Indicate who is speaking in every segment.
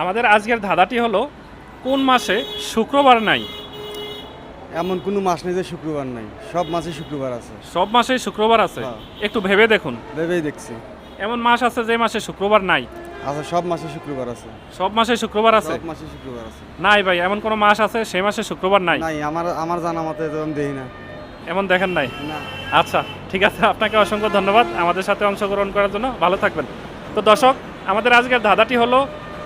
Speaker 1: আমাদের আজকের ধাঁধাটি হলো কোন মাসে শুক্রবার নাই?
Speaker 2: এমন কোনো মাস নেই যে শুক্রবার নাই। সব মাসে শুক্রবার আছে।
Speaker 1: সব মাসেই শুক্রবার আছে?
Speaker 2: হ্যাঁ।
Speaker 1: একটু ভেবে দেখুন।
Speaker 2: ভেবেই দেখছি।
Speaker 1: এমন মাস আছে যে মাসে শুক্রবার নাই?
Speaker 2: আচ্ছা সব মাসে শুক্রবার আছে।
Speaker 1: সব মাসে শুক্রবার আছে?
Speaker 2: সব মাসে শুক্রবার আছে।
Speaker 1: নাই ভাই এমন কোনো মাস আছে সেই মাসে শুক্রবার নাই?
Speaker 2: নাই আমার আমার জানা মতে তো আমি দেখি না।
Speaker 1: এমন দেখেন নাই?
Speaker 2: না।
Speaker 1: আচ্ছা ঠিক আছে আপনাকে অসংখ্য ধন্যবাদ আমাদের সাথে অংশগ্রহণ করার জন্য। ভালো থাকবেন। তো দর্শক আমাদের আজকের ধাঁধাটি হলো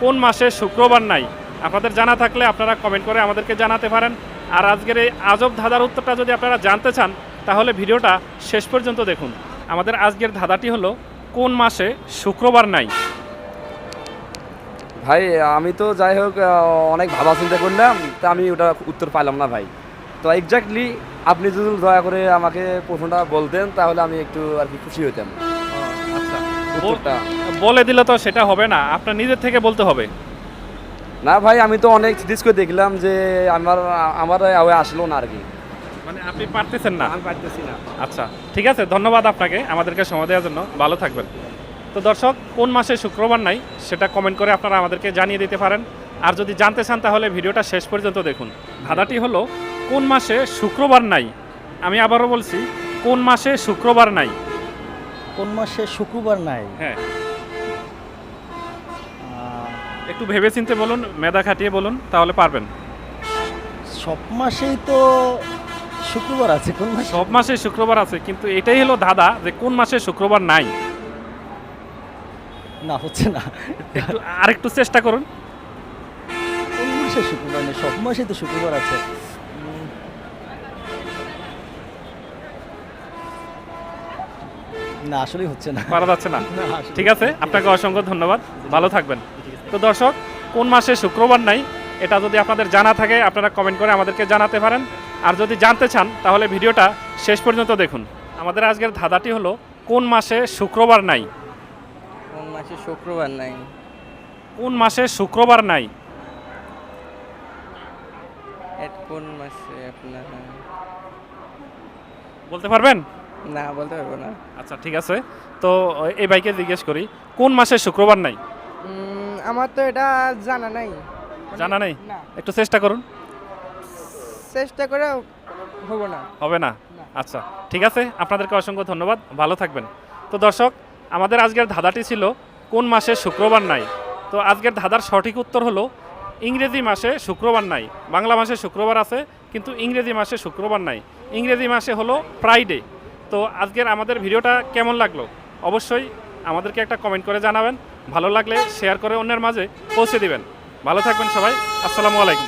Speaker 1: কোন মাসে শুক্রবার নাই? আপনাদের জানা থাকলে আপনারা কমেন্ট করে আমাদেরকে জানাতে পারেন। আর আজকের এই আজব ধাঁধার উত্তরটা যদি আপনারা জানতে চান, তাহলে ভিডিওটা শেষ পর্যন্ত দেখুন। আমাদের আজকের ধাঁধাটি হলো, কোন মাসে শুক্রবার নাই?
Speaker 3: ভাই, আমি তো যাই হোক অনেক ভাবা চিন্তা করলাম, তা আমি ওটা উত্তর পাইলাম না ভাই। তো এক্স্যাক্টলি আপনি যদি দয়া করে আমাকে প্রশ্নটা বলতেন, তাহলে আমি একটু আর কি খুশি উত্তরটা
Speaker 1: বলে দিলে তো সেটা হবে না আপনার নিজের থেকে বলতে হবে।
Speaker 3: না ভাই আমি তো অনেক করে দেখলাম যে আমার আমার আসলো না আর কি।
Speaker 1: মানে আপনি পারতেছেন না?
Speaker 3: আমি পারতেছি না।
Speaker 1: আচ্ছা ঠিক আছে ধন্যবাদ আপনাকে আমাদেরকে সময় দেওয়ার জন্য। ভালো থাকবেন। তো দর্শক কোন মাসে শুক্রবার নাই সেটা কমেন্ট করে আপনারা আমাদেরকে জানিয়ে দিতে পারেন। আর যদি জানতে চান তাহলে ভিডিওটা শেষ পর্যন্ত দেখুন। ধাঁধাটি হলো কোন মাসে শুক্রবার নাই? আমি আবারও বলছি কোন মাসে শুক্রবার নাই?
Speaker 4: কোন মাসে শুক্রবার নাই?
Speaker 1: হ্যাঁ। একটু ভেবেচিন্তে বলুন মেধা খাটিয়ে বলুন তাহলে পারবেন।
Speaker 4: সব মাসেই তো শুক্রবার আছে কোন মাসে?
Speaker 1: সব মাসে শুক্রবার আছে কিন্তু এটাই হলো ধাঁধা যে কোন মাসে শুক্রবার নাই।
Speaker 4: না হচ্ছে না।
Speaker 1: একটু আরেকটু চেষ্টা করুন।
Speaker 4: কোন মাসে শুক্রবার নেই? সব মাসেই তো শুক্রবার আছে। না আসলেই হচ্ছে না।
Speaker 1: পারা যাচ্ছে না।
Speaker 4: না,
Speaker 1: ঠিক আছে আপনাকে অসংখ্য ধন্যবাদ। ভালো থাকবেন। তো দর্শক কোন মাসে শুক্রবার নাই এটা যদি আপনাদের জানা থাকে আপনারা কমেন্ট করে আমাদেরকে জানাতে পারেন। আর যদি জানতে চান তাহলে ভিডিওটা শেষ পর্যন্ত দেখুন। আমাদের আজকের ধাঁধাটি হলো কোন মাসে শুক্রবার নাই?
Speaker 5: কোন মাসে শুক্রবার নাই?
Speaker 1: কোন মাসে শুক্রবার নাই?
Speaker 5: এটা কোন মাসে আপনার
Speaker 1: বলতে পারবেন?
Speaker 5: না বলতে পারব না।
Speaker 1: আচ্ছা ঠিক আছে। তো এই বাইকে জিজ্ঞেস করি কোন মাসে শুক্রবার নাই?
Speaker 5: আমার তো এটা জানা নাই। মানে-
Speaker 1: জানা নেই? একটু চেষ্টা করুন।
Speaker 5: চেষ্টা করে হবে না।
Speaker 1: হবে না? আচ্ছা ঠিক আছে। আপনাদেরকে অসংখ্য ধন্যবাদ। ভালো থাকবেন। তো দর্শক আমাদের আজকের ধাঁধাটি ছিল কোন মাসে শুক্রবার নাই? তো আজকের ধাঁধার সঠিক উত্তর হলো ইংরেজি মাসে শুক্রবার নাই। বাংলা মাসে শুক্রবার আছে কিন্তু ইংরেজি মাসে শুক্রবার নাই। ইংরেজি মাসে হলো ফ্রাইডে তো আজকের আমাদের ভিডিওটা কেমন লাগল? অবশ্যই আমাদেরকে একটা কমেন্ট করে জানাবেন। ভালো লাগলে শেয়ার করে অন্যের মাঝে পৌঁছে দিবেন। ভালো থাকবেন সবাই। আসসালামু আলাইকুম।